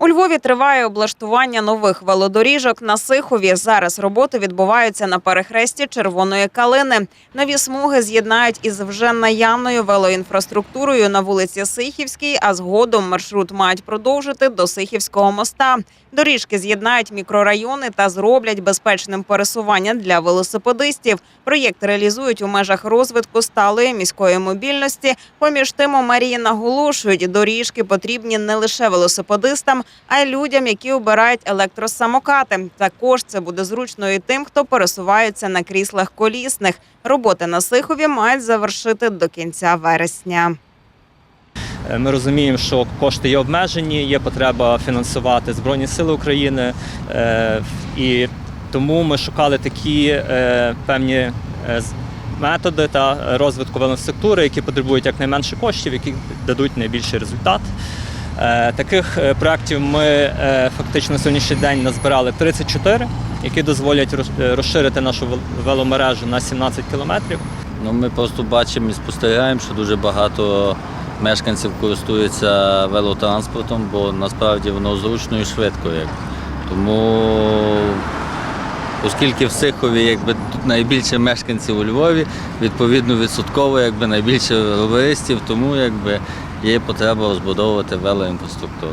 У Львові триває облаштування нових велодоріжок на Сихові. Зараз роботи відбуваються на перехресті червоної калини. Нові смуги з'єднають із вже наявною велоінфраструктурою на вулиці Сихівській, а згодом маршрут мають продовжити до Сихівського моста. Доріжки з'єднають мікрорайони та зроблять безпечним пересування для велосипедистів. Проєкт реалізують у межах розвитку сталої міської мобільності. Поміж тим у мерії наголошують, доріжки потрібні не лише велосипедистам, а й людям, які обирають електросамокати. Також це буде зручно і тим, хто пересувається на кріслах колісних. Роботи на Сихові мають завершити до кінця вересня. Е, Ми розуміємо, що кошти є обмежені, є потреба фінансувати Збройні Сили України, е, і тому ми шукали такі е, певні методи та розвитку велоструктури, які потребують якнайменше коштів, які дадуть найбільший результат. Е, Таких е, проєктів ми е, фактично на сьогоднішній день назбирали 34, які дозволять розширити нашу веломережу на 17 кілометрів. Ну, ми просто бачимо і спостерігаємо, що дуже багато мешканців користуються велотранспортом, бо насправді воно зручно і швидко. Як. Тому, оскільки в Сихові якби, тут найбільше мешканців у Львові, відповідно відсотково якби, найбільше роверистів, тому якби, є потреба розбудовувати велоінфраструктуру.